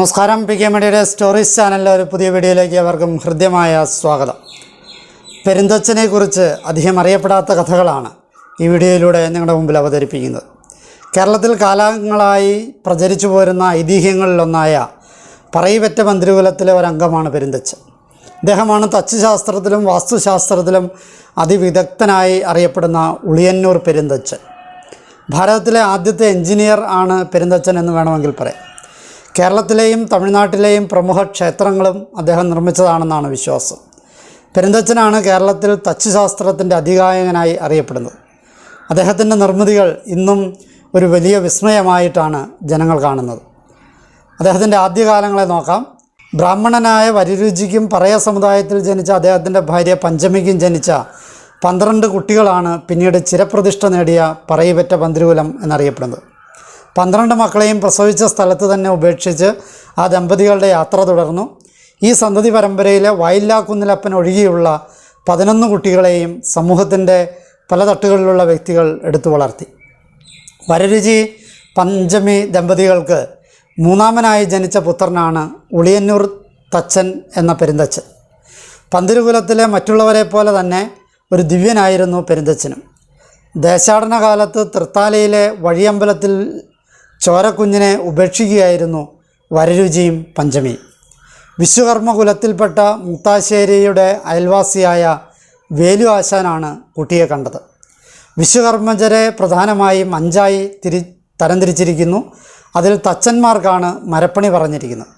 നമസ്കാരം. P K മീഡിയയുടെ stories ചാനലിലെ ഒരു പുതിയ വീഡിയോയിലേക്ക് അവർക്കും ഹൃദ്യമായ സ്വാഗതം. പെരുന്തച്ഛനെക്കുറിച്ച് അധികം അറിയപ്പെടാത്ത കഥകളാണ് ഈ വീഡിയോയിലൂടെ നിങ്ങളുടെ മുമ്പിൽ അവതരിപ്പിക്കുന്നത്. കേരളത്തിൽ കാലങ്ങളായി പ്രചരിച്ചു പോരുന്ന ഐതിഹ്യങ്ങളിലൊന്നായ പറയിപെറ്റ മന്ത്രികുലത്തിലെ ഒരംഗമാണ് പെരുന്തച്ഛൻ ഇദ്ദേഹമാണ് തച്ചുശാസ്ത്രത്തിലും വാസ്തുശാസ്ത്രത്തിലും അതിവിദഗ്ധനായി അറിയപ്പെടുന്ന ഉളിയന്നൂർ പെരുന്തച്ഛൻ ഭാരതത്തിലെ ആദ്യത്തെ എഞ്ചിനീയർ ആണ് പെരുന്തച്ഛൻ എന്ന് വേണമെങ്കിൽ പറയാം. കേരളത്തിലെയും തമിഴ്നാട്ടിലെയും പ്രമുഖ ക്ഷേത്രങ്ങളും അദ്ദേഹം നിർമ്മിച്ചതാണെന്നാണ് വിശ്വാസം. പെരുന്തച്ചനാണ് കേരളത്തിൽ തച്ചുശാസ്ത്രത്തിന്റെ അധികായകനായി അറിയപ്പെടുന്നത്. അദ്ദേഹത്തിന്റെ നിർമ്മിതികൾ ഇന്നും ഒരു വലിയ വിസ്മയമായിട്ടാണ് ജനങ്ങൾ കാണുന്നത്. അദ്ദേഹത്തിന്റെ ആദ്യകാലങ്ങളെ നോക്കാം. ബ്രാഹ്മണനായ വരിരുചിക്കും പറയ സമുദായത്തിൽ ജനിച്ച അദ്ദേഹത്തിന്റെ ഭാര്യ പഞ്ചമിക്കും ജനിച്ച പന്ത്രണ്ട് കുട്ടികളാണ് പിന്നീട് ചിരപ്രതിഷ്ഠ നേടിയ പറയിപെറ്റ പന്തിരുകുലം എന്നറിയപ്പെടുന്നത്. പന്ത്രണ്ട് മക്കളെയും പ്രസവിച്ച സ്ഥലത്ത് തന്നെ ഉപേക്ഷിച്ച് ആ ദമ്പതികളുടെ യാത്ര തുടർന്നു. ഈ സന്തതി പരമ്പരയിലെ വയലാക്കുന്നിലപ്പൻ ഒഴികെയുള്ള പതിനൊന്ന് കുട്ടികളെയും സമൂഹത്തിന്റെ പല തട്ടുകളിലുള്ള വ്യക്തികൾ എടുത്തു വളർത്തി. വരരുചി പഞ്ചമി ദമ്പതികൾക്ക് മൂന്നാമനായി ജനിച്ച പുത്രനാണ് ഉളിയന്നൂർ തച്ചൻ എന്ന പെരുന്തച്ചൻ. പന്തിരുകുലത്തിലെ മറ്റുള്ളവരെ പോലെ തന്നെ ഒരു ദിവ്യനായിരുന്നു പെരുന്തച്ചനും. ദേശാടന കാലത്ത് തൃത്താലയിലെ വഴിയമ്പലത്തിൽ ചോരക്കുഞ്ഞിനെ ഉപേക്ഷിക്കുകയായിരുന്നു വരരുചിയും പഞ്ചമി. വിശ്വകർമ്മകുലത്തിൽപ്പെട്ട മുത്താശ്ശേരിയുടെ അയൽവാസിയായ വേലു ആശാനാണ് കുട്ടിയെ കണ്ടത്. വിശ്വകർമ്മജരെ പ്രധാനമായും അഞ്ചായി തിരി തരംതിരിച്ചിരിക്കുന്നു. അതിൽ തച്ചന്മാർക്കാണ് മരപ്പണി പറഞ്ഞിരിക്കുന്നത്.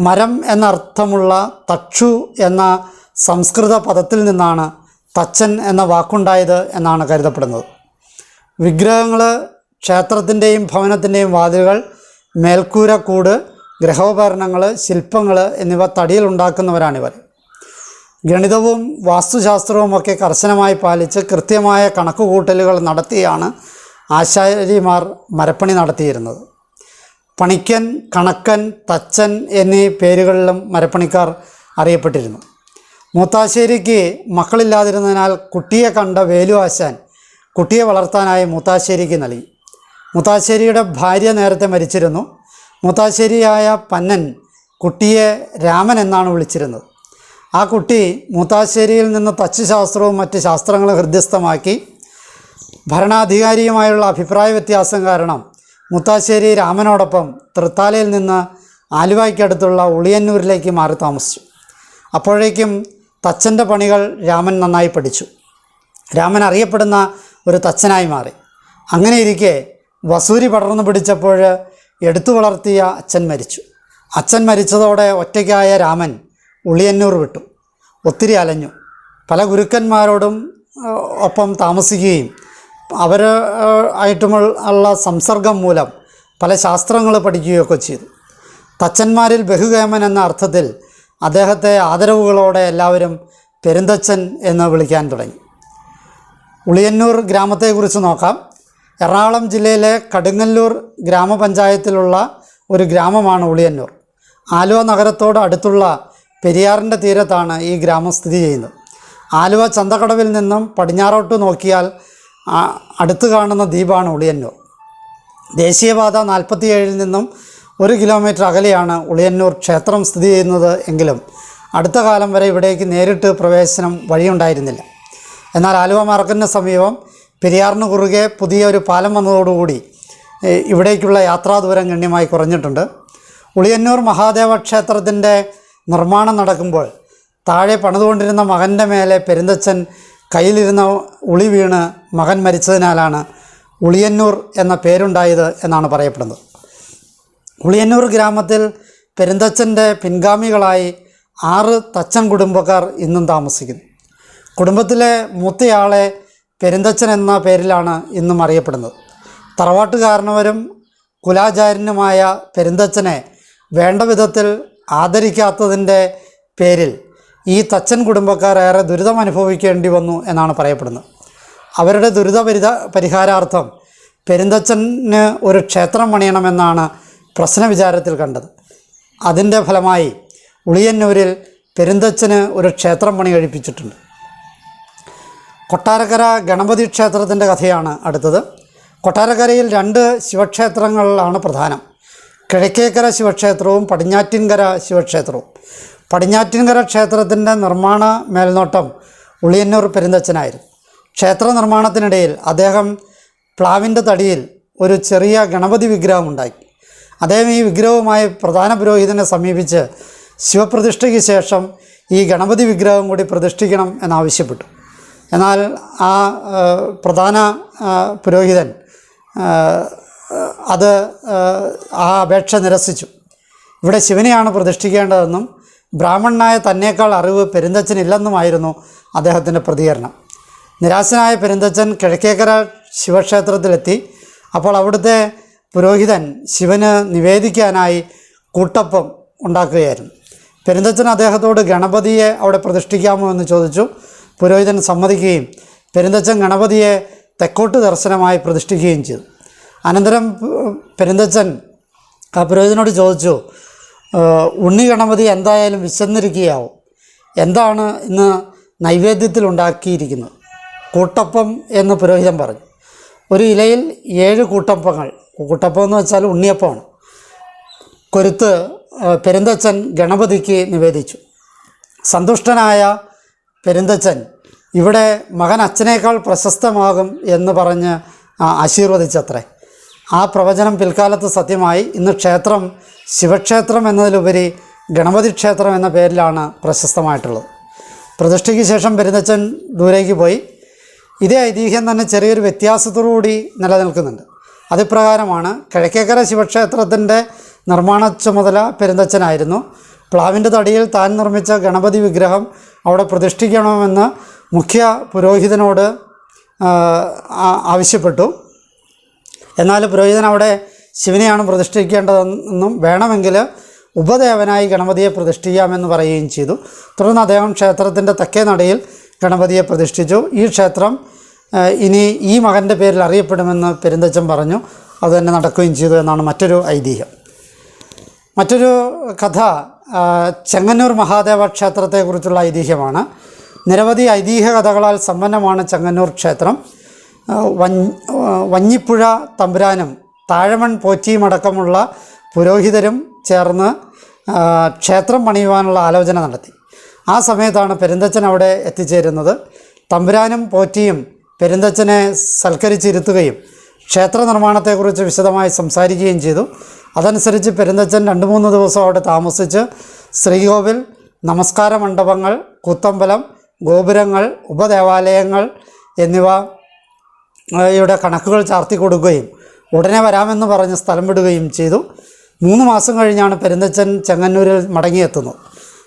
മരം എന്നർത്ഥമുള്ള തക്ഷു എന്ന സംസ്കൃത പദത്തിൽ നിന്നാണ് തച്ചൻ എന്ന വാക്കുണ്ടായത് എന്നാണ് കരുതപ്പെടുന്നത്. വിഗ്രഹങ്ങൾ ക്ഷേത്രത്തിന്റെയും ഭവനത്തിന്റെയും വാതിലുകൾ മേൽക്കൂരക്കൂട് ഗ്രഹോപകരണങ്ങൾ ശില്പങ്ങൾ എന്നിവ തടിയിൽ ഉണ്ടാക്കുന്നവരാണിവർ. ഗണിതവും വാസ്തുശാസ്ത്രവും ഒക്കെ കർശനമായി പാലിച്ച് കൃത്യമായ കണക്കുകൂട്ടലുകൾ നടത്തിയാണ് ആശാരിമാർ മരപ്പണി നടത്തിയിരുന്നത്. പണിക്കൻ കണക്കൻ തച്ചൻ എന്നീ പേരുകളിലും മരപ്പണിക്കാർ അറിയപ്പെട്ടിരുന്നു. മൂത്താശ്ശേരിക്ക് മക്കളില്ലാതിരുന്നതിനാൽ കുട്ടിയെ കണ്ട വേലു ആശാൻ കുട്ടിയെ വളർത്താനായി മൂത്താശ്ശേരിക്ക് നൽകി. മൂത്താശ്ശേരിയുടെ ഭാര്യ നേരത്തെ മരിച്ചിരുന്നു. മുത്താശ്ശേരിയായ പന്നൻ കുട്ടിയെ രാമൻ എന്നാണ് വിളിച്ചിരുന്നത്. ആ കുട്ടി മുത്താശ്ശേരിയിൽ നിന്ന് തച്ചുശാസ്ത്രവും മറ്റ് ശാസ്ത്രങ്ങളും ഹൃദ്യസ്ഥമാക്കി. ഭരണാധികാരിയുമായുള്ള അഭിപ്രായ വ്യത്യാസം കാരണം മുത്താശ്ശേരി രാമനോടൊപ്പം തൃത്താലയിൽ നിന്ന് ആലുവായ്ക്കടുത്തുള്ള ഉളിയന്നൂരിലേക്ക് മാറി താമസിച്ചു. അപ്പോഴേക്കും തച്ചന്റെ പണികൾ രാമൻ നന്നായി പഠിച്ചു. രാമൻ അറിയപ്പെടുന്ന ഒരു തച്ചനായി മാറി. അങ്ങനെ ഇരിക്കെ വസൂരി പടർന്നു പിടിച്ചപ്പോൾ എടുത്തു വളർത്തിയ അച്ഛൻ മരിച്ചു. അച്ഛൻ മരിച്ചതോടെ ഒറ്റയ്ക്കായ രാമൻ ഉളിയന്നൂർ വിട്ടു. ഒത്തിരി അലഞ്ഞു. പല ഗുരുക്കന്മാരോടും ഒപ്പം താമസിക്കുകയും അവർ ആയിട്ടുമുള്ള സംസർഗം മൂലം പല ശാസ്ത്രങ്ങൾ പഠിക്കുകയൊക്കെ ചെയ്തു. തച്ചന്മാരിൽ ബഹുകേമൻ എന്ന അർത്ഥത്തിൽ അദ്ദേഹത്തെ ആദരവുകളോടെ എല്ലാവരും പെരുന്തച്ചൻ എന്ന് വിളിക്കാൻ തുടങ്ങി. ഉളിയന്നൂർ ഗ്രാമത്തെക്കുറിച്ച് നോക്കാം. എറണാകുളം ജില്ലയിലെ കടുങ്ങല്ലൂർ ഗ്രാമപഞ്ചായത്തിലുള്ള ഒരു ഗ്രാമമാണ് ഉളിയന്നൂർ. ആലുവ നഗരത്തോട് അടുത്തുള്ള പെരിയാറിന്റെ തീരത്താണ് ഈ ഗ്രാമം സ്ഥിതി ചെയ്യുന്നത്. ആലുവ ചന്തക്കടവിൽ നിന്നും പടിഞ്ഞാറോട്ട് നോക്കിയാൽ അടുത്തു കാണുന്ന ദ്വീപാണ് ഉളിയന്നൂർ. ദേശീയപാത നാൽപ്പത്തിയേഴിൽ നിന്നും ഒരു കിലോമീറ്റർ അകലെയാണ് ഉളിയന്നൂർ ക്ഷേത്രം സ്ഥിതി ചെയ്യുന്നത് എങ്കിലും അടുത്ത കാലം വരെ ഇവിടേക്ക് നേരിട്ട് പ്രവേശനം വഴിയുണ്ടായിരുന്നില്ല. എന്നാൽ ആലുവ മാർക്കറ്റിന് സമീപം പെരിയാറിന് കുറുകെ പുതിയ ഒരു പാലം വന്നതോടുകൂടി ഇവിടേക്കുള്ള ഇവിടേക്കുള്ള യാത്രാദൂരം ഗണ്യമായി കുറഞ്ഞിട്ടുണ്ട്. ഉളിയന്നൂർ മഹാദേവ ക്ഷേത്രത്തിന്റെ നിർമ്മാണം നടക്കുമ്പോൾ താഴെ പണിതുകൊണ്ടിരുന്ന മകന്റെ മേലെ പെരുന്തച്ചൻ കയ്യിലിരുന്ന ഉളി വീണ് മകൻ മരിച്ചതിനാലാണ് ഉളിയന്നൂർ എന്ന പേരുണ്ടായത് എന്നാണ് പറയപ്പെടുന്നത്. ഉളിയന്നൂർ ഗ്രാമത്തിൽ പെരുന്തച്ചന്റെ പിൻഗാമികളായി ആറ് തച്ചൻ കുടുംബക്കാർ ഇന്നും താമസിക്കുന്നു. കുടുംബത്തിലെ മൂത്തയാളെ പെരുന്തച്ചൻ എന്ന പേരിലാണ് ഇന്നും അറിയപ്പെടുന്നത്. തറവാട്ടുകാരനവരും കുലാചാര്യനുമായ പെരുന്തച്ഛനെ വേണ്ട വിധത്തിൽ ആദരിക്കാത്തതിന്റെ പേരിൽ ഈ തച്ചൻ കുടുംബക്കാർ ഏറെ ദുരിതം അനുഭവിക്കേണ്ടി വന്നു എന്നാണ് പറയപ്പെടുന്നത്. അവരുടെ ദുരിത പരിത പരിഹാരാർത്ഥം പെരുന്തച്ഛന് ഒരു ക്ഷേത്രം പണിയണമെന്നാണ് പ്രശ്ന വിചാരത്തിൽ കണ്ടത്. അതിന്റെ ഫലമായി ഉളിയന്നൂരിൽ പെരുന്തച്ഛന് ഒരു ക്ഷേത്രം പണി കഴിപ്പിച്ചിട്ടുണ്ട്. കൊട്ടാരക്കര ഗണപതി ക്ഷേത്രത്തിന്റെ കഥയാണ് അടുത്തത്. കൊട്ടാരക്കരയിൽ രണ്ട് ശിവക്ഷേത്രങ്ങളാണ് പ്രധാനം. കിഴക്കേക്കര ശിവക്ഷേത്രവും പടിഞ്ഞാറ്റിൻകര ശിവക്ഷേത്രവും. പടിഞ്ഞാറ്റിൻകര ക്ഷേത്രത്തിന്റെ നിർമ്മാണ മേൽനോട്ടം ഉളിയന്നൂർ പെരുന്തച്ചനായിരുന്നു. ക്ഷേത്ര നിർമ്മാണത്തിനിടയിൽ അദ്ദേഹം പ്ലാവിന്റെ തടിയിൽ ഒരു ചെറിയ ഗണപതി വിഗ്രഹം ഉണ്ടാക്കി അദ്ദേഹം ഈ വിഗ്രഹവുമായി പ്രധാന പുരോഹിതനെ സമീപിച്ച് ശിവപ്രതിഷ്ഠയ്ക്ക് ശേഷം ഈ ഗണപതി വിഗ്രഹം കൂടി പ്രതിഷ്ഠിക്കണം എന്നാവശ്യപ്പെട്ടു. എന്നാൽ ആ പ്രധാന പുരോഹിതൻ അത് ആ അപേക്ഷ നിരസിച്ചു. ഇവിടെ ശിവനെയാണ് പ്രതിഷ്ഠിക്കേണ്ടതെന്നും ബ്രാഹ്മണനായ തന്നേക്കാൾ അറിവ് പെരുന്തച്ചനില്ലെന്നുമായിരുന്നു അദ്ദേഹത്തിന്റെ പ്രതികരണം. നിരാശനായ പെരുന്തച്ചൻ കിഴക്കേക്കര ശിവക്ഷേത്രത്തിലെത്തി. അപ്പോൾ അവിടുത്തെ പുരോഹിതൻ ശിവന് നിവേദിക്കാനായി കൂട്ടപ്പം ഉണ്ടാക്കുകയായിരുന്നു. പെരുന്തച്ചൻ അദ്ദേഹത്തോട് ഗണപതിയെ അവിടെ പ്രതിഷ്ഠിക്കാമോ എന്ന് ചോദിച്ചു. പുരോഹിതൻ സമ്മതിക്കുകയും പെരുന്തച്ചൻ ഗണപതിയെ തെക്കോട്ട് ദർശനമായി പ്രതിഷ്ഠിക്കുകയും ചെയ്തു. അനന്തരം പെരുന്തച്ചൻ ആ പുരോഹിതനോട് ചോദിച്ചു ഉണ്ണി ഗണപതി എന്തായാലും വിശന്നിരിക്കുകയാവും. എന്താണ് ഇന്ന് നൈവേദ്യത്തിൽ ഉണ്ടാക്കിയിരിക്കുന്നത്? കൂട്ടപ്പം എന്ന് പുരോഹിതൻ പറഞ്ഞു. ഒരു ഇലയിൽ ഏഴ് കൂട്ടപ്പങ്ങൾ. കൂട്ടപ്പം എന്ന് വെച്ചാൽ ഉണ്ണിയപ്പമാണ്. കൊരുത്ത് പെരുന്തച്ചൻ ഗണപതിക്ക് നിവേദിച്ചു. സന്തുഷ്ടനായ പെരുന്തച്ചൻ ഇവിടെ മകൻ അച്ഛനേക്കാൾ പ്രശസ്തമാകും എന്ന് പറഞ്ഞ് ആശീർവദിച്ചത്രേ. ആ പ്രവചനം പിൽക്കാലത്ത് സത്യമായി. ഇന്ന് ക്ഷേത്രം ശിവക്ഷേത്രം എന്നതിലുപരി ഗണപതി ക്ഷേത്രം എന്ന പേരിലാണ് പ്രശസ്തമായിട്ടുള്ളത്. പ്രതിഷ്ഠയ്ക്ക് ശേഷം പെരുന്നച്ചൻ ദൂരേക്ക് പോയി. ഇതേ ഐതിഹ്യം തന്നെ ചെറിയൊരു വ്യത്യാസത്തോടുകൂടി നിലനിൽക്കുന്നുണ്ട്. അതിപ്രകാരമാണ് കിഴക്കേക്കര ശിവക്ഷേത്രത്തിന്റെ നിർമ്മാണ ചുമതല പെരുന്തച്ചനായിരുന്നു പ്ലാവിന്റെ തടിയിൽ താൻ നിർമ്മിച്ച ഗണപതി വിഗ്രഹം അവിടെ പ്രതിഷ്ഠിക്കണമെന്ന് മുഖ്യ പുരോഹിതനോട് ആവശ്യപ്പെട്ടു. എന്നാൽ പുരോഹിതൻ അവിടെ ശിവനെയാണ് പ്രതിഷ്ഠിക്കേണ്ടതെന്നും വേണമെങ്കിൽ ഉപദേവനായി ഗണപതിയെ പ്രതിഷ്ഠിക്കാമെന്ന് പറയുകയും ചെയ്തു. തുടർന്ന് അദ്ദേഹം ക്ഷേത്രത്തിന്റെ തെക്കേ നടയിൽ ഗണപതിയെ പ്രതിഷ്ഠിച്ചു. ഈ ക്ഷേത്രം ഇനി ഈ മകന്റെ പേരിൽ അറിയപ്പെടുമെന്ന് പെരുന്തച്ചൻ പറഞ്ഞു. അതുതന്നെ നടക്കുകയും ചെയ്തു എന്നാണ് മറ്റൊരു ഐതിഹ്യം. മറ്റൊരു കഥ ചെങ്ങന്നൂർ മഹാദേവ ക്ഷേത്രത്തെക്കുറിച്ചുള്ള ഐതിഹ്യമാണ്. നിരവധി ഐതിഹ്യ കഥകളാൽ സമ്പന്നമാണ് ചങ്ങന്നൂർ ക്ഷേത്രം. വഞ്ഞിപ്പുഴ തമ്പുരാനും താഴമൺ പോറ്റിയും അടക്കമുള്ള പുരോഹിതരും ചേർന്ന് ക്ഷേത്രം പണിയുവാനുള്ള ആലോചന നടത്തി. ആ സമയത്താണ് പെരുന്തച്ചൻ അവിടെ എത്തിച്ചേരുന്നത്. തമ്പുരാനും പോറ്റിയും പെരുന്തച്ചനെ സൽക്കരിച്ചിരുത്തുകയും ക്ഷേത്ര നിർമ്മാണത്തെക്കുറിച്ച് വിശദമായി സംസാരിക്കുകയും ചെയ്തു. അതനുസരിച്ച് പെരുന്തച്ചൻ രണ്ട് മൂന്ന് ദിവസം അവിടെ താമസിച്ച് ശ്രീകോവിൽ നമസ്കാര മണ്ഡപങ്ങൾ കൂത്തമ്പലം ഗോപുരങ്ങൾ ഉപദേവാലയങ്ങൾ എന്നിവ യുടെ കണക്കുകൾ ചാർത്തി കൊടുക്കുകയും ഉടനെ വരാമെന്ന് പറഞ്ഞ് സ്ഥലം വിടുകയും ചെയ്തു. മൂന്ന് മാസം കഴിഞ്ഞാണ് പെരുന്തച്ചൻ ചെങ്ങന്നൂരിൽ മടങ്ങിയെത്തുന്നത്.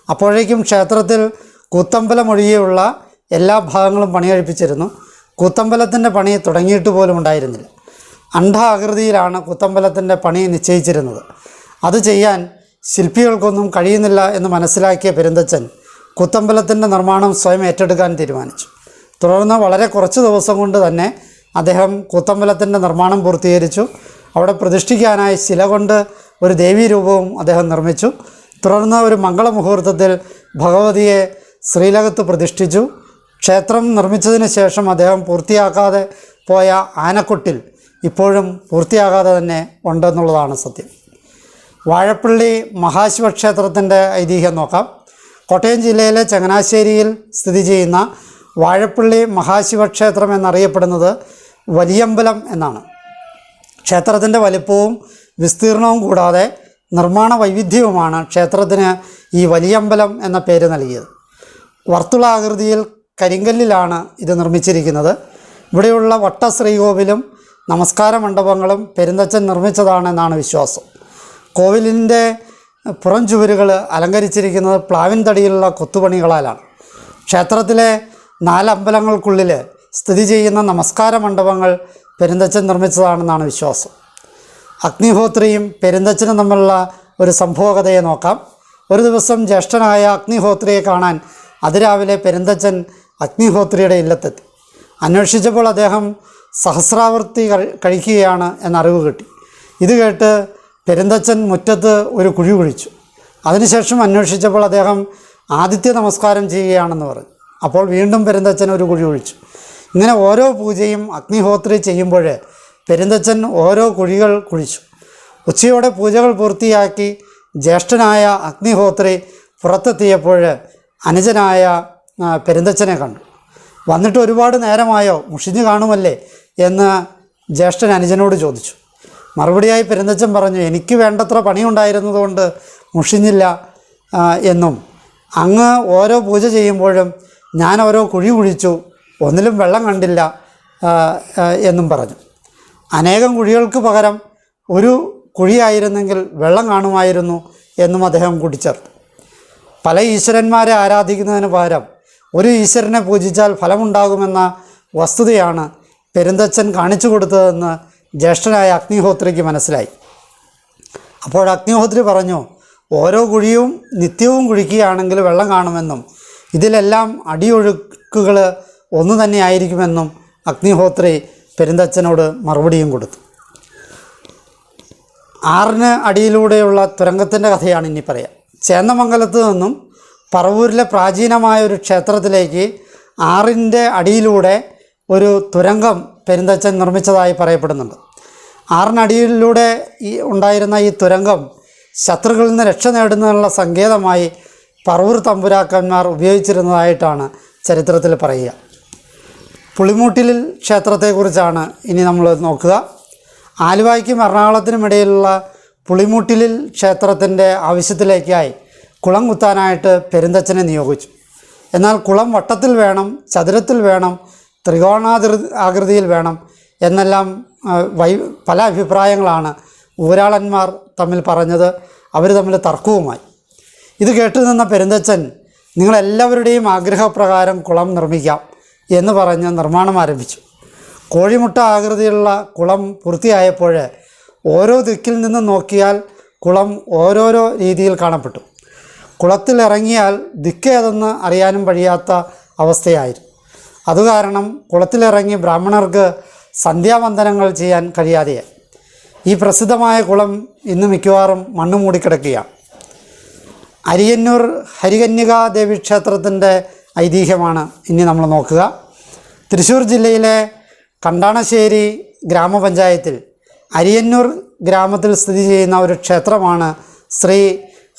അപ്പോഴേക്കും ക്ഷേത്രത്തിൽ കൂത്തമ്പലം ഒഴികെയുള്ള എല്ലാ ഭാഗങ്ങളും പണി പണികഴിപ്പിച്ചിരുന്നു. കൂത്തമ്പലത്തിന്റെ പണി തുടങ്ങിയിട്ട് പോലും ഉണ്ടായിരുന്നില്ല. അണ്ഡാകൃതിയിലാണ് കൂത്തമ്പലത്തിന്റെ പണി നിശ്ചയിച്ചിരുന്നത്. അത് ചെയ്യാൻ ശില്പികൾക്കൊന്നും കഴിയുന്നില്ല എന്ന് മനസ്സിലാക്കിയ പെരുന്തച്ചൻ കൂത്തമ്പലത്തിന്റെ നിർമ്മാണം സ്വയം ഏറ്റെടുക്കാൻ തീരുമാനിച്ചു. തുടർന്ന് വളരെ കുറച്ച് ദിവസം കൊണ്ട് തന്നെ അദ്ദേഹം കൂത്തമ്പലത്തിന്റെ നിർമ്മാണം പൂർത്തീകരിച്ചു. അവിടെ പ്രതിഷ്ഠിക്കാനായി ശില കൊണ്ട് ഒരു ദേവീ രൂപവും അദ്ദേഹം നിർമ്മിച്ചു. തുടർന്ന് ഒരു മംഗളമുഹൂർത്തത്തിൽ ഭഗവതിയെ ശ്രീലകത്ത് പ്രതിഷ്ഠിച്ചു. ക്ഷേത്രം നിർമ്മിച്ചതിന് ശേഷം അദ്ദേഹം പൂർത്തിയാക്കാതെ പോയ ആനക്കുട്ടിൽ ഇപ്പോഴും പൂർത്തിയാകാതെ തന്നെ ഉണ്ടെന്നുള്ളതാണ് സത്യം. വാഴപ്പള്ളി മഹാശിവക്ഷേത്രത്തിന്റെ ഐതിഹ്യം നോക്കാം. കോട്ടയം ജില്ലയിലെ ചങ്ങനാശ്ശേരിയിൽ സ്ഥിതി ചെയ്യുന്ന വാഴപ്പള്ളി മഹാശിവക്ഷേത്രം എന്നറിയപ്പെടുന്നത് വലിയമ്പലം എന്നാണ്. ക്ഷേത്രത്തിന്റെ വലിപ്പവും വിസ്തീർണവും കൂടാതെ നിർമ്മാണ വൈവിധ്യവുമാണ് ക്ഷേത്രത്തിന് ഈ വലിയമ്പലം എന്ന പേര് നൽകിയത്. വർത്തുളാകൃതിയിൽ കരിങ്കല്ലിലാണ് ഇത് നിർമ്മിച്ചിരിക്കുന്നത്. ഇവിടെയുള്ള വട്ട ശ്രീകോവിലും നമസ്കാര മണ്ഡപങ്ങളും പെരുന്തച്ചൻ നിർമ്മിച്ചതാണെന്നാണ് വിശ്വാസം. കോവിലിന്റെ പുറം ചുവരുകൾ അലങ്കരിച്ചിരിക്കുന്നത് പ്ലാവിൻ തടിയിലുള്ള കൊത്തുപണികളാലാണ്. ക്ഷേത്രത്തിലെ നാലമ്പലങ്ങൾക്കുള്ളിൽ സ്ഥിതി ചെയ്യുന്ന നമസ്കാര മണ്ഡപങ്ങൾ പെരുന്തച്ചൻ നിർമ്മിച്ചതാണെന്നാണ് വിശ്വാസം. അഗ്നിഹോത്രിയും പെരുന്തച്ചനും തമ്മിലുള്ള ഒരു സംഭവകഥയെ നോക്കാം. ഒരു ദിവസം ജ്യേഷ്ഠനായ അഗ്നിഹോത്രിയെ കാണാൻ അതിരാവിലെ പെരുന്തച്ചൻ അഗ്നിഹോത്രിയുടെ ഇല്ലത്തെത്തി. അന്വേഷിച്ചപ്പോൾ അദ്ദേഹം സഹസ്രാവൃത്തി കഴി- കഴിക്കുകയാണ് എന്നറിവ് കിട്ടി. ഇത് കേട്ട് പെരുന്തച്ചൻ മുറ്റത്ത് ഒരു കുഴി കുഴിച്ചു. അതിനുശേഷം അന്വേഷിച്ചപ്പോൾ അദ്ദേഹം ആദിത്യ നമസ്കാരം ചെയ്യുകയാണെന്ന് പറഞ്ഞു. അപ്പോൾ വീണ്ടും പെരുന്തച്ഛൻ ഒരു കുഴി കുഴിച്ചു. ഇങ്ങനെ ഓരോ പൂജയും അഗ്നിഹോത്രി ചെയ്യുമ്പോൾ പെരുന്തച്ഛൻ ഓരോ കുഴികൾ കുഴിച്ചു. ഉച്ചയോടെ പൂജകൾ പൂർത്തിയാക്കി ജ്യേഷ്ഠനായ അഗ്നിഹോത്രി പുറത്തെത്തിയപ്പോൾ അനുജനായ പെരുന്തച്ഛനെ കണ്ടു. വന്നിട്ട് ഒരുപാട് നേരമായോ? മുഷിഞ്ഞു കാണുമല്ലേ? എന്ന് ജ്യേഷ്ഠൻ അനുജനോട് ചോദിച്ചു. മറുപടിയായി പെരുന്തച്ചൻ പറഞ്ഞു എനിക്ക് വേണ്ടത്ര പണിയുണ്ടായിരുന്നതുകൊണ്ട് മുഷിഞ്ഞില്ല എന്നും. അങ്ങ് ഓരോ പൂജ ചെയ്യുമ്പോഴും ഞാൻ ഓരോ കുഴി കുഴിച്ചു ഒന്നിലും വെള്ളം കണ്ടില്ല എന്നും പറഞ്ഞു. അനേകം കുഴികൾക്ക് പകരം ഒരു കുഴിയായിരുന്നെങ്കിൽ വെള്ളം കാണുമായിരുന്നു എന്നും അദ്ദേഹം കൂട്ടിച്ചേർത്തു. പല ഈശ്വരന്മാരെ ആരാധിക്കുന്നതിന് പകരം ഒരു ഈശ്വരനെ പൂജിച്ചാൽ ഫലമുണ്ടാകുമെന്ന വസ്തുതയാണ് പെരുന്തച്ഛൻ കാണിച്ചു കൊടുത്തതെന്ന് ജ്യേഷ്ഠനായ അഗ്നിഹോത്രിക്ക് മനസ്സിലായി. അപ്പോൾ അഗ്നിഹോത്രി പറഞ്ഞു ഓരോ കുഴിയും നിത്യവും കുഴിക്കുകയാണെങ്കിൽ വെള്ളം കാണുമെന്നും ഇതിലെല്ലാം അടിയൊഴുക്കുകൾ ഒന്നു തന്നെ ആയിരിക്കുമെന്നും അഗ്നിഹോത്രി പെരുന്തച്ഛനോട് മറുപടിയും കൊടുത്തു. ആറിന് അടിയിലൂടെയുള്ള തുരങ്കത്തിന്റെ കഥയാണ് ഇനി പറയാം. ചേന്നമംഗലത്ത് നിന്നും പറവൂരിലെ പ്രാചീനമായ ഒരു ക്ഷേത്രത്തിലേക്ക് ആറിന്റെ അടിയിലൂടെ ഒരു തുരങ്കം പെരുന്തച്ഛൻ നിർമ്മിച്ചതായി പറയപ്പെടുന്നുണ്ട്. ആറിനടിയിലൂടെ ഈ ഉണ്ടായിരുന്ന ഈ തുരങ്കം ശത്രുക്കളിൽ നിന്ന് രക്ഷ നേടുന്നതിനുള്ള സങ്കേതമായി പറവൂർ തമ്പുരാക്കന്മാർ ഉപയോഗിച്ചിരുന്നതായിട്ടാണ് ചരിത്രത്തിൽ പറയുക. പുളിമൂട്ടിൽ ക്ഷേത്രത്തെക്കുറിച്ചാണ് ഇനി നമ്മൾ നോക്കുക. ആലുവായ്ക്കും എറണാകുളത്തിനും ഇടയിലുള്ള പുളിമൂട്ടിലിൽ ക്ഷേത്രത്തിന്റെ ആവശ്യത്തിലേക്കായി കുളം കുത്താനായിട്ട് പെരുന്തച്ചനെ നിയോഗിച്ചു. എന്നാൽ കുളം വട്ടത്തിൽ വേണം ചതുരത്തിൽ വേണം ത്രികോണാകൃതിയിൽ വേണം എന്നെല്ലാം വൈ പല അഭിപ്രായങ്ങളാണ് ഊരാളന്മാർ തമ്മിൽ പറഞ്ഞത്. അവർ തമ്മിൽ തർക്കവുമായി. ഇത് കേട്ടു നിന്ന പെരുന്തച്ചൻ നിങ്ങളെല്ലാവരുടെയും ആഗ്രഹപ്രകാരം കുളം നിർമ്മിക്കാം എന്ന് പറഞ്ഞ് നിർമ്മാണം ആരംഭിച്ചു. കോഴിമുട്ട ആകൃതിയുള്ള കുളം പൂർത്തിയായപ്പോൾ ഓരോ ദിക്കിൽ നിന്ന് നോക്കിയാൽ കുളം ഓരോരോ രീതിയിൽ കാണപ്പെട്ടു. കുളത്തിൽ ഇറങ്ങിയാൽ ദിക്ക് ഏതെന്ന് അറിയാനും കഴിയാത്ത അവസ്ഥയായിരുന്നു. അതുകാരണം കുളത്തിലിറങ്ങി ബ്രാഹ്മണർക്ക് സന്ധ്യാവന്ദനങ്ങൾ ചെയ്യാൻ കഴിയാതെ ഈ പ്രസിദ്ധമായ കുളം ഇന്ന് മിക്കവാറും മണ്ണ് മൂടിക്കിടക്കുകയാണ്. അരിയന്നൂർ ഹരികന്യകാ ദേവി ക്ഷേത്രത്തിന്റെ ഐതിഹ്യമാണ് ഇനി നമ്മൾ നോക്കുക. തൃശ്ശൂർ ജില്ലയിലെ കണ്ടാണശ്ശേരി ഗ്രാമപഞ്ചായത്തിൽ അരിയന്നൂർ ഗ്രാമത്തിൽ സ്ഥിതി ചെയ്യുന്ന ഒരു ക്ഷേത്രമാണ് ശ്രീ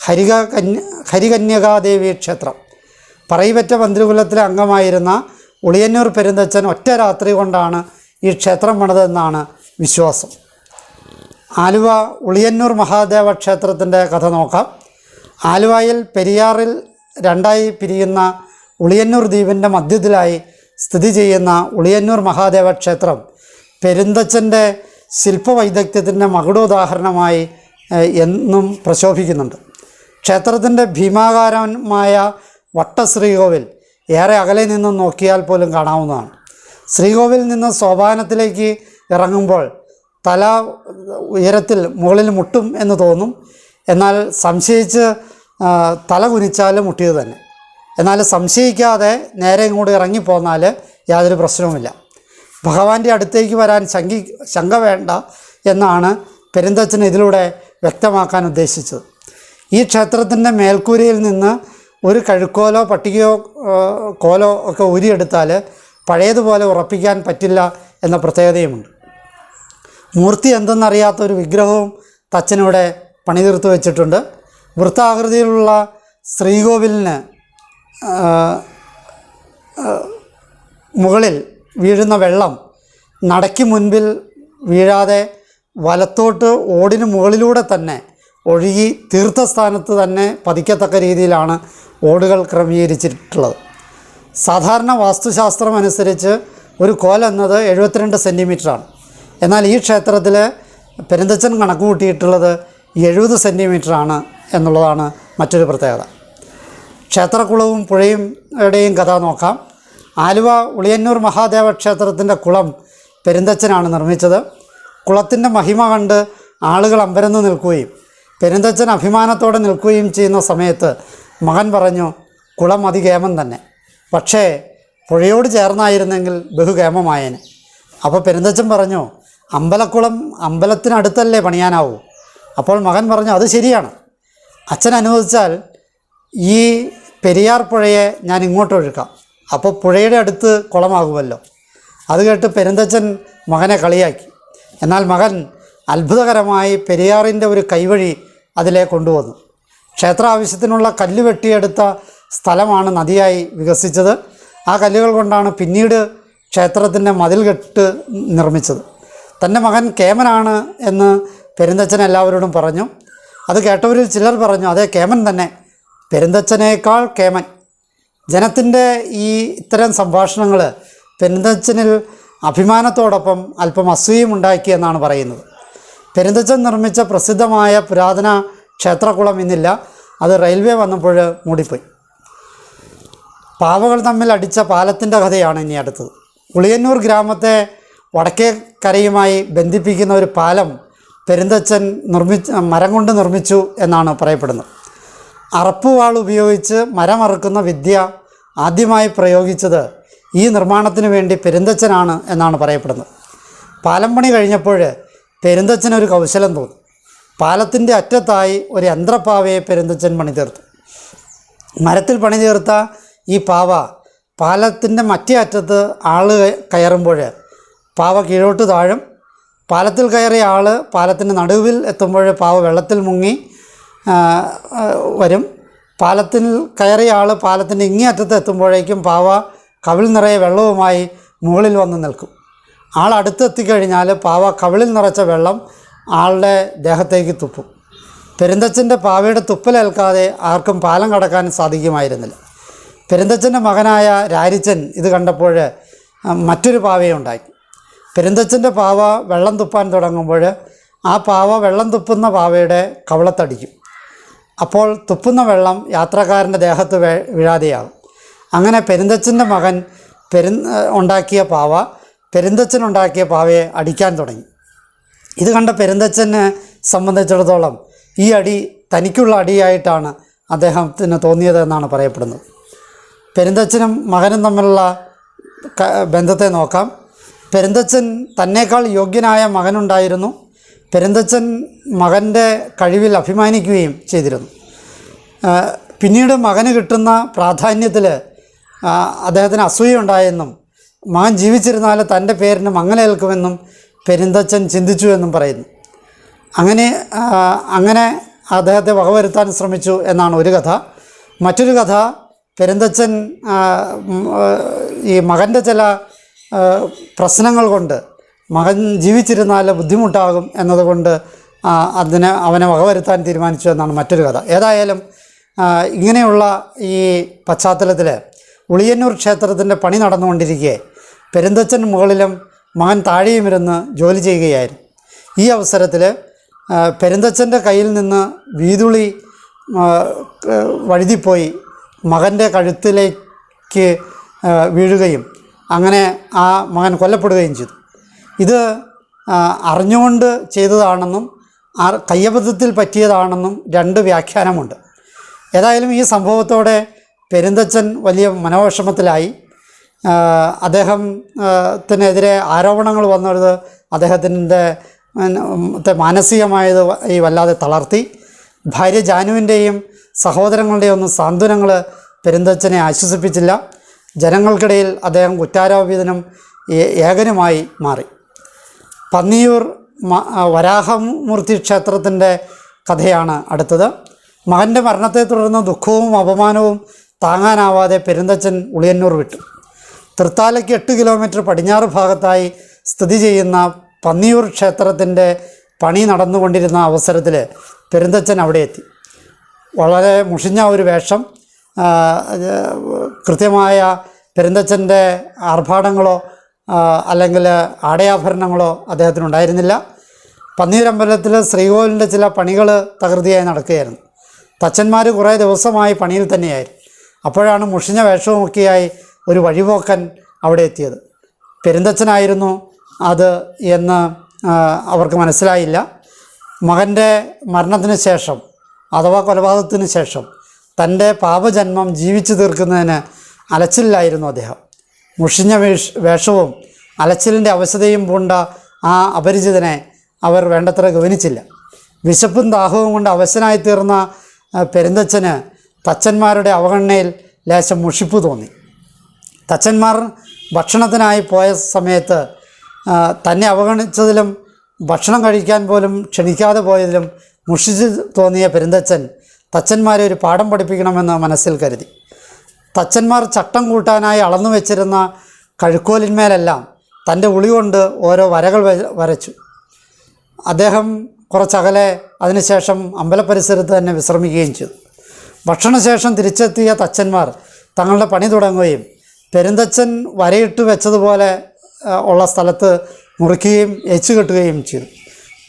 ഹരിക കന്യ ഹരികന്യകാദേവി ക്ഷേത്രം. പറയിപറ്റ മന്ത്രികുലത്തിലെ അംഗമായിരുന്ന ഉളിയന്നൂർ പെരുന്തച്ചൻ ഒറ്റ രാത്രി കൊണ്ടാണ് ഈ ക്ഷേത്രം പണിതെന്നാണ് വിശ്വാസം. ആലുവ ഉളിയന്നൂർ മഹാദേവ ക്ഷേത്രത്തിന്റെ കഥ നോക്കാം. ആലുവയിൽ പെരിയാറിൽ രണ്ടായി പിരിയുന്ന ഉളിയന്നൂർ ദ്വീപിന്റെ മധ്യത്തിലായി സ്ഥിതി ചെയ്യുന്ന ഉളിയന്നൂർ മഹാദേവ ക്ഷേത്രം പെരുന്തച്ഛന്റെ ശില്പവൈദഗ്ധ്യത്തിന്റെ മകുടോദാഹരണമായി എന്നും പ്രശോഭിക്കുന്നുണ്ട്. ക്ഷേത്രത്തിന്റെ ഭീമാകാരമായ വട്ടശ്രീകോവിൽ ഏറെ അകലെ നിന്നും നോക്കിയാൽ പോലും കാണാവുന്നതാണ്. ശ്രീകോവിൽ നിന്ന് സോപാനത്തിലേക്ക് ഇറങ്ങുമ്പോൾ തല ഉയരത്തിൽ മുകളിൽ മുട്ടും എന്ന് തോന്നും. എന്നാൽ സംശയിച്ച് തല കുനിച്ചാൽ മുട്ടിയത് തന്നെ. എന്നാൽ സംശയിക്കാതെ നേരെ ഇങ്ങോട്ട് ഇറങ്ങിപ്പോന്നാൽ യാതൊരു പ്രശ്നവുമില്ല. ഭഗവാന്റെ അടുത്തേക്ക് വരാൻ ശങ്കി ശങ്ക വേണ്ട എന്നാണ് പെരുന്തച്ചൻ ഇതിലൂടെ വ്യക്തമാക്കാൻ ഉദ്ദേശിച്ചത്. ഈ ക്ഷേത്രത്തിന്റെ മേൽക്കൂരയിൽ നിന്ന് ഒരു കഴുക്കോലോ പട്ടികയോ കോലോ ഒക്കെ ഊരിയെടുത്താൽ പഴയതുപോലെ ഉറപ്പിക്കാൻ പറ്റില്ല എന്ന പ്രത്യേകതയുമുണ്ട്. മൂർത്തി എന്തെന്നറിയാത്ത ഒരു വിഗ്രഹവും തച്ചനിവിടെ പണിതീർത്ത് വെച്ചിട്ടുണ്ട്. വൃത്താകൃതിയിലുള്ള ശ്രീകോവിലിന് മുകളിൽ വീഴുന്ന വെള്ളം നടയ്ക്ക് മുൻപിൽ വീഴാതെ വലത്തോട്ട് ഓടിന് മുകളിലൂടെ തന്നെ ഒഴുകി തീർത്ഥസ്ഥാനത്ത് തന്നെ പതിക്കത്തക്ക രീതിയിലാണ് ഓടുകൾ ക്രമീകരിച്ചിട്ടുള്ളത്. സാധാരണ വാസ്തുശാസ്ത്രം അനുസരിച്ച് ഒരു കോൽ എന്നത് എഴുപത്തിരണ്ട് സെന്റിമീറ്ററാണ് എന്നാൽ ഈ ക്ഷേത്രത്തിൽ പെരുന്തച്ചൻ കണക്ക് കൂട്ടിയിട്ടുള്ളത് എഴുപത് സെന്റിമീറ്ററാണ് എന്നുള്ളതാണ് മറ്റൊരു പ്രത്യേകത. ക്ഷേത്രക്കുളവും പുഴയും ഇടയും കഥ നോക്കാം. ആലുവ ഉളിയന്നൂർ മഹാദേവ ക്ഷേത്രത്തിന്റെ കുളം പെരുന്തച്ചനാണ് നിർമ്മിച്ചത്. കുളത്തിന്റെ മഹിമ കണ്ട് ആളുകൾ അമ്പരന്ന് നിൽക്കുകയും പെരുന്തച്ചൻ അഭിമാനത്തോടെ നിൽക്കുകയും ചെയ്യുന്ന സമയത്ത് മകൻ പറഞ്ഞു കുളം അതികേമം തന്നെ. പക്ഷേ പുഴയോട് ചേർന്നായിരുന്നെങ്കിൽ ബഹുകേമമായേനെ അപ്പോൾ പെരുന്തച്ചൻ പറഞ്ഞു അമ്പലക്കുളം അമ്പലത്തിനടുത്തല്ലേ പണിയാനാവൂ? അപ്പോൾ മകൻ പറഞ്ഞു അത് ശരിയാണ്. അച്ഛൻ അനുവദിച്ചാൽ ഈ പെരിയാർ പുഴയെ ഞാൻ ഇങ്ങോട്ട് ഒഴുക്കാം. അപ്പോൾ പുഴയുടെ അടുത്ത് കുളമാകുമല്ലോ. അത് കേട്ട് പെരുന്തച്ചൻ മകനെ കളിയാക്കി. എന്നാൽ മകൻ അത്ഭുതകരമായി പെരിയാറിന്റെ ഒരു കൈവഴി അതിലെ കൊണ്ടുവന്നു. ക്ഷേത്ര ആവശ്യത്തിനുള്ള കല്ല് വെട്ടിയെടുത്ത സ്ഥലമാണ് നദിയായി വികസിച്ചത്. ആ കല്ലുകൾ കൊണ്ടാണ് പിന്നീട് ക്ഷേത്രത്തിന്റെ മതിൽ കെട്ട് നിർമ്മിച്ചത്. തന്റെ മകൻ കേമനാണ് എന്ന് പെരുന്തച്ചൻ എല്ലാവരോടും പറഞ്ഞു. അത് കേട്ടവരിൽ ചിലർ പറഞ്ഞു അതേ കേമൻ തന്നെ. പെരുന്തച്ചനേക്കാൾ കേമൻ. ജനത്തിന്റെ ഈ ഇത്തരം സംഭാഷണങ്ങൾ പെരുന്തച്ചനിൽ അഭിമാനത്തോടൊപ്പം അല്പം അസൂയം ഉണ്ടാക്കിയെന്നാണ് പറയുന്നത്. പെരുന്തച്ചൻ നിർമ്മിച്ച പ്രസിദ്ധമായ പുരാതന ക്ഷേത്രകുളം ഇന്നില്ല. അത് റെയിൽവേ വന്നപ്പോൾ മൂടിപ്പോയി. പാവകൾ തമ്മിൽ അടിച്ച പാലത്തിന്റെ കഥയാണ് ഇനി അടുത്തത്. ഉളിയന്നൂർ ഗ്രാമത്തെ വടക്കേ കരയുമായി ബന്ധിപ്പിക്കുന്ന ഒരു പാലം പെരുന്തച്ഛൻ നിർമ്മിച്ച് മരം കൊണ്ട് നിർമ്മിച്ചു എന്നാണ് പറയപ്പെടുന്നത്. അറപ്പുവാൾ ഉപയോഗിച്ച് മരമറുക്കുന്ന വിദ്യ ആദ്യമായി പ്രയോഗിച്ചത് ഈ നിർമ്മാണത്തിന് വേണ്ടി പെരുന്തച്ഛനാണ് എന്നാണ് പറയപ്പെടുന്നത്. പാലം പണി കഴിഞ്ഞപ്പോൾ പെരുന്തച്ഛനൊരു കൗശലം തോന്നി. പാലത്തിന്റെ അറ്റത്തായി ഒരു യന്ത്രപ്പാവയെ പെരുന്തച്ഛൻ പണി തീർത്തു മരത്തിൽ പണി തീർത്ത ഈ പാവ പാലത്തിന്റെ മറ്റേ അറ്റത്ത് ആൾ കയറുമ്പോൾ പാവ കീഴോട്ട് താഴും. പാലത്തിൽ കയറിയ ആൾ പാലത്തിന്റെ നടുവിൽ എത്തുമ്പോൾ പാവ വെള്ളത്തിൽ മുങ്ങി വരും. പാലത്തിൽ കയറിയ ആൾ പാലത്തിന്റെ ഇങ്ങേ അറ്റത്ത് എത്തുമ്പോഴേക്കും പാവ കവിൾ നിറയെ വെള്ളവുമായി മുകളിൽ വന്ന് നിൽക്കും. ആൾ അടുത്തെത്തിക്കഴിഞ്ഞാൽ പാവ കവിളിൽ നിറച്ച വെള്ളം ആളുടെ ദേഹത്തേക്ക് തുപ്പും. പെരുന്തച്ഛന്റെ പാവയുടെ തുപ്പലേൽക്കാതെ ആർക്കും പാലം കടക്കാൻ സാധിക്കുമായിരുന്നില്ല. പെരുന്തച്ചന്റെ മകനായ രാരിച്ചൻ ഇത് കണ്ടപ്പോൾ മറ്റൊരു പാവയെ ഉണ്ടാക്കി പെരുന്തച്ചന്റെ പാവ വെള്ളം തുപ്പാൻ തുടങ്ങുമ്പോൾ ആ പാവ വെള്ളം തുപ്പുന്ന പാവയുടെ കവളത്തടിക്കും. അപ്പോൾ തുപ്പുന്ന വെള്ളം യാത്രക്കാരന്റെ ദേഹത്ത് വീഴാതെയാകും. അങ്ങനെ പെരുന്തച്ചന്റെ മകൻ പെരു ഉണ്ടാക്കിയ പാവ പെരുന്തച്ചൻ ഉണ്ടാക്കിയ പാവയെ അടിക്കാൻ തുടങ്ങി. ഇത് കണ്ട പെരുന്തച്ചനെ സംബന്ധിച്ചിടത്തോളം ഈ അടി തനിക്കുള്ള അടിയായിട്ടാണ് അദ്ദേഹത്തിന് തോന്നിയതെന്നാണ് പറയപ്പെടുന്നത്. പെരുന്തച്ചനും മകനും തമ്മിലുള്ള ബന്ധത്തെ നോക്കാം. പെരുന്തച്ഛൻ തന്നേക്കാൾ യോഗ്യനായ മകനുണ്ടായിരുന്നു. പെരുന്തച്ഛൻ മകന്റെ കഴിവിൽ അഭിമാനിക്കുകയും ചെയ്തിരുന്നു. പിന്നീട് മകന് കിട്ടുന്ന പ്രാധാന്യത്തിൽ അദ്ദേഹത്തിന് അസൂയുണ്ടായെന്നും മകൻ ജീവിച്ചിരുന്നാൽ തന്റെ പേരിന് മങ്ങലേൽക്കുമെന്നും പെരുന്തച്ഛൻ ചിന്തിച്ചു എന്നും പറയുന്നു. അങ്ങനെ അങ്ങനെ അദ്ദേഹത്തെ വകവരുത്താൻ ശ്രമിച്ചു എന്നാണ് ഒരു കഥ. മറ്റൊരു കഥ ആ, ഈ മകന്റെ ചില പ്രശ്നങ്ങൾ കൊണ്ട് മകൻ ജീവിച്ചിരുന്നാൽ ബുദ്ധിമുട്ടാകും എന്നതുകൊണ്ട് അതിനെ അവനെ വകവരുത്താൻ തീരുമാനിച്ചു എന്നാണ് മറ്റൊരു കഥ. ഏതായാലും ഇങ്ങനെയുള്ള ഈ പശ്ചാത്തലത്തിൽ ഉളിയന്നൂർ ക്ഷേത്രത്തിന്റെ പണി നടന്നുകൊണ്ടിരിക്കെ പെരുന്തച്ഛൻ മുകളിലും മകൻ താഴെയും ഇരുന്ന് ജോലി ചെയ്യുകയായിരുന്നു. ഈ അവസരത്തിൽ പെരുന്തച്ഛന്റെ കയ്യിൽ നിന്ന് വീതുളി വഴുതിപ്പോയി മകന്റെ കഴുത്തിലേക്ക് വീഴുകയും അങ്ങനെ ആ മകൻ കൊല്ലപ്പെടുകയും ചെയ്തു. ഇത് അറിഞ്ഞുകൊണ്ട് ചെയ്തതാണെന്നും കയ്യബദ്ധത്തിൽ പറ്റിയതാണെന്നും രണ്ട് വ്യാഖ്യാനമുണ്ട്. ഏതായാലും ഈ സംഭവത്തോടെ പെരുന്തച്ചൻ വലിയ മനോവിഷമത്തിലായി. അദ്ദേഹം ത്തിനെതിരെ ആരോപണങ്ങൾ വന്നത് അദ്ദേഹത്തിന്റെ ത്തെ മാനസികമായത് ഈ വല്ലാതെ തളർത്തി. ഭാര്യ ജാനുവിന്റെയും സഹോദരങ്ങളുടെയും ഒന്നും സാന്ത്വനങ്ങൾ പെരുന്തച്ഛനെ ആശ്വസിപ്പിച്ചില്ല. ജനങ്ങൾക്കിടയിൽ അദ്ദേഹം കുറ്റാരോപിതനും ഏകനുമായി മാറി. പന്നിയൂർ വരാഹമൂർത്തി ക്ഷേത്രത്തിന്റെ കഥയാണ് അടുത്തത്. മകന്റെ മരണത്തെ തുടർന്ന് ദുഃഖവും അപമാനവും താങ്ങാനാവാതെ പെരുന്തച്ചൻ ഉളിയന്നൂർ വിട്ടു. തൃത്താലയ്ക്ക് എട്ട് കിലോമീറ്റർ പടിഞ്ഞാറ് ഭാഗത്തായി സ്ഥിതി ചെയ്യുന്ന പന്നിയൂർ ക്ഷേത്രത്തിന്റെ പണി നടന്നുകൊണ്ടിരുന്ന അവസരത്തിൽ പെരുന്തച്ചൻ അവിടെ എത്തി. വളരെ മുഷിഞ്ഞ ഒരു വേഷം കൃത്യമായ പെരുന്തച്ചന്റെ ആർഭാടങ്ങളോ അല്ലെങ്കിൽ ആടയാഭരണങ്ങളോ അദ്ദേഹത്തിനുണ്ടായിരുന്നില്ല. പന്നീരമ്പലത്തിൽ ശ്രീകോവിലിന്റെ ചില പണികൾ തകൃതിയായി നടക്കുകയായിരുന്നു. തച്ചന്മാർ കുറേ ദിവസമായി പണിയിൽ തന്നെയായിരുന്നു. അപ്പോഴാണ് മുഷിഞ്ഞ വേഷവുമൊക്കെയായി ഒരു വഴിപോക്കൻ അവിടെ എത്തിയത്. പെരുന്തച്ചനായിരുന്നു അത് എന്ന് അവർക്ക് മനസ്സിലായില്ല. മകന്റെ മരണത്തിന് ശേഷം അഥവാ കൊലപാതകത്തിന് ശേഷം തന്റെ പാപജന്മം ജീവിച്ചു തീർക്കുന്നതിന് അലച്ചിലായിരുന്നു അദ്ദേഹം. മുഷിഞ്ഞ വേഷ വേഷവും അലച്ചിലിന്റെ അവശതയും പൂണ്ട ആ അപരിചിതനെ അവർ വേണ്ടത്ര ഗവനിച്ചില്ല. വിശപ്പും ദാഹവും കൊണ്ട് അവശനായി തീർന്ന പെരുന്തച്ഛന് തച്ചന്മാരുടെ അവഗണനയിൽ ലേശം മുഷിപ്പ് തോന്നി. തച്ചന്മാർ ഭക്ഷണത്തിനായി പോയ സമയത്ത് തന്നെ അവഗണിച്ചതിലും ഭക്ഷണം കഴിക്കാൻ പോലും ക്ഷണിക്കാതെ പോയതിലും മുഷിച്ച് തോന്നിയ പെരുന്തച്ഛൻ തച്ചന്മാരെ ഒരു പാഠം പഠിപ്പിക്കണമെന്ന് മനസ്സിൽ കരുതി. തച്ചന്മാർ ചട്ടം കൂട്ടാനായി അളന്നു വെച്ചിരുന്ന കഴുക്കോലിന്മേലെല്ലാം തന്റെ ഉളി കൊണ്ട് ഓരോ വരകൾ വരച്ചു. അദ്ദേഹം കുറച്ചകലെ അതിനുശേഷം അമ്പലപരിസരത്ത് തന്നെ വിശ്രമിക്കുകയും ചെയ്തു. ഭക്ഷണശേഷം തിരിച്ചെത്തിയ തച്ചന്മാർ തങ്ങളുടെ പണി തുടങ്ങുകയും പെരുന്തച്ഛൻ വരയിട്ട് വെച്ചതുപോലെ ഉള്ള സ്ഥലത്ത് മുറിക്കുകയും എച്ച് കെട്ടുകയും ചെയ്തു.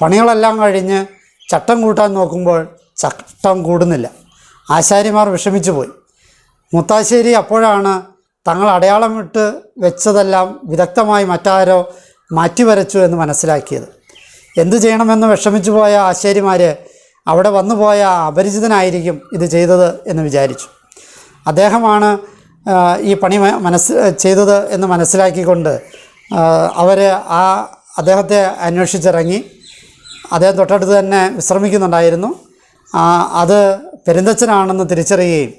പണികളെല്ലാം കഴിഞ്ഞ് ചട്ടം കൂട്ടാൻ നോക്കുമ്പോൾ ചട്ടം കൂടുന്നില്ല. ആശാരിമാർ വിഷമിച്ചു പോയി. മുത്താശ്ശേരി അപ്പോഴാണ് തങ്ങൾ അടയാളം ഇട്ട് വെച്ചതെല്ലാം വിദഗ്ധമായി മറ്റാരോ മാറ്റിവരച്ചു എന്ന് മനസ്സിലാക്കിയത്. എന്തു ചെയ്യണമെന്ന് വിഷമിച്ചു പോയ ആശാരിമാർ അവിടെ വന്നുപോയ അപരിചിതനായിരിക്കും ഇത് ചെയ്തത് എന്ന് വിചാരിച്ചു. അദ്ദേഹമാണ് ഈ പണി മനസ്സ് ചെയ്തത് എന്ന് മനസ്സിലാക്കിക്കൊണ്ട് അവർ ആ അദ്ദേഹത്തെ അന്വേഷിച്ചിറങ്ങി. അദ്ദേഹം തൊട്ടടുത്ത് തന്നെ വിശ്രമിക്കുന്നുണ്ടായിരുന്നു. അത് പെരുന്തച്ഛനാണെന്ന് തിരിച്ചറിയുകയും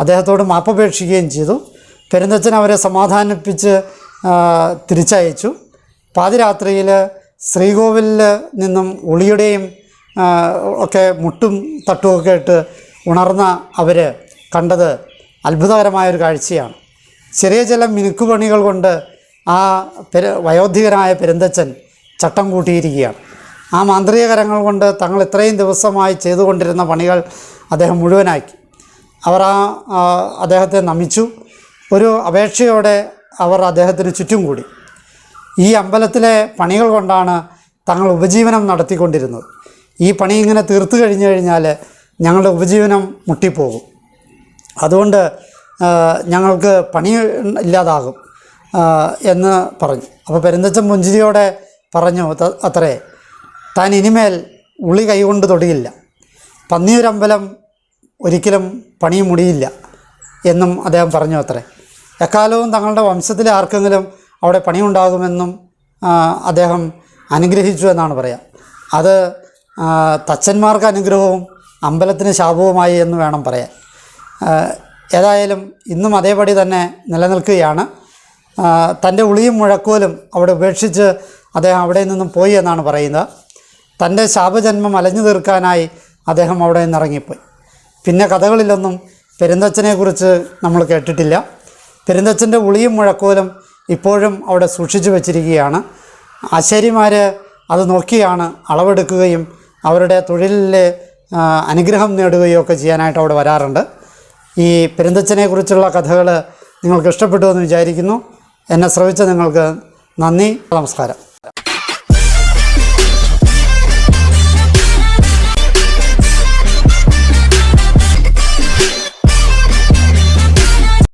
അദ്ദേഹത്തോട് മാപ്പപേക്ഷിക്കുകയും ചെയ്തു. പെരുന്തച്ഛൻ അവരെ സമാധാനിപ്പിച്ച് തിരിച്ചയച്ചു. പാതിരാത്രിയിൽ ശ്രീകോവിലിൽ നിന്നും ഉളിയുടെയും ഒക്കെ മുട്ടും തട്ടുമൊക്കെ ഇട്ട് ഉണർന്ന അവർ കണ്ടത് അത്ഭുതകരമായൊരു കാഴ്ചയാണ്. ചെറിയ ചില മിനുക്കുപണികൾ കൊണ്ട് ആ പെര വയോധികനായ പെരുന്തച്ഛൻ ചട്ടം കൂട്ടിയിരിക്കുകയാണ്. ആ മാന്ത്രിക കരങ്ങൾ കൊണ്ട് തങ്ങൾ ഇത്രയും ദിവസമായി ചെയ്തുകൊണ്ടിരുന്ന പണികൾ അദ്ദേഹം മുഴുവനാക്കി. അവർ ആ അദ്ദേഹത്തെ നമിച്ചു. ഒരു അപേക്ഷയോടെ അവർ അദ്ദേഹത്തിന് ചുറ്റും കൂടി. ഈ അമ്പലത്തിലെ പണികൾ കൊണ്ടാണ് തങ്ങൾ ഉപജീവനം നടത്തിക്കൊണ്ടിരുന്നത്. ഈ പണി ഇങ്ങനെ തീർത്തു കഴിഞ്ഞു കഴിഞ്ഞാൽ ഞങ്ങളുടെ ഉപജീവനം മുട്ടിപ്പോകും. അതുകൊണ്ട് ഞങ്ങൾക്ക് പണി ഇല്ലാതാകും. എന്ന് പറഞ്ഞു. അപ്പോൾ പെരുന്തച്ചൻ പുഞ്ചിരിയോടെ പറഞ്ഞു അത്രേ താൻ ഇനിമേൽ ഉളി കൈകൊണ്ട് തൊടിയില്ല. പന്നിയൂരമ്പലം ഒരിക്കലും പണി മുടിയില്ല എന്നും അദ്ദേഹം പറഞ്ഞു അത്രേ. എക്കാലവും തങ്ങളുടെ വംശത്തിലെ ആർക്കെങ്കിലും അവിടെ പണിയുണ്ടാകുമെന്നും അദ്ദേഹം അനുഗ്രഹിച്ചു എന്നാണ് പറയാം. അത് തച്ചന്മാർക്ക് അനുഗ്രഹവും അമ്പലത്തിന് ശാപവുമായി എന്ന് വേണം പറയാൻ. ഏതായാലും ഇന്നും അതേപടി തന്നെ നിലനിൽക്കുകയാണ്. തന്റെ ഉളിയും മുഴക്കോലും അവിടെ ഉപേക്ഷിച്ച് അദ്ദേഹം അവിടെ നിന്നും പോയി എന്നാണ് പറയുന്നത്. തന്റെ ശാപജന്മം അലഞ്ഞു തീർക്കാനായി അദ്ദേഹം അവിടെ നിന്ന് ഇറങ്ങിപ്പോയി പിന്നെ കഥകളിലൊന്നും പെരുന്തച്ഛനെക്കുറിച്ച് നമ്മൾ കേട്ടിട്ടില്ല. പെരുന്തച്ഛന്റെ ഉളിയും മുഴക്കോലും ഇപ്പോഴും അവിടെ സൂക്ഷിച്ചു വച്ചിരിക്കുകയാണ്. ആശാരിമാർ അത് നോക്കിയാണ് അളവെടുക്കുകയും അവരുടെ തൊഴിലിലെ അനുഗ്രഹം നേടുകയും ഒക്കെ ചെയ്യാനായിട്ട് അവിടെ വരാറുണ്ട്. ഈ പെരുന്തച്ഛനെക്കുറിച്ചുള്ള കഥകൾ നിങ്ങൾക്ക് ഇഷ്ടപ്പെട്ടു എന്ന് വിചാരിക്കുന്നു. എന്നെ ശ്രവിച്ച നിങ്ങൾക്ക് നന്ദി നമസ്കാരം.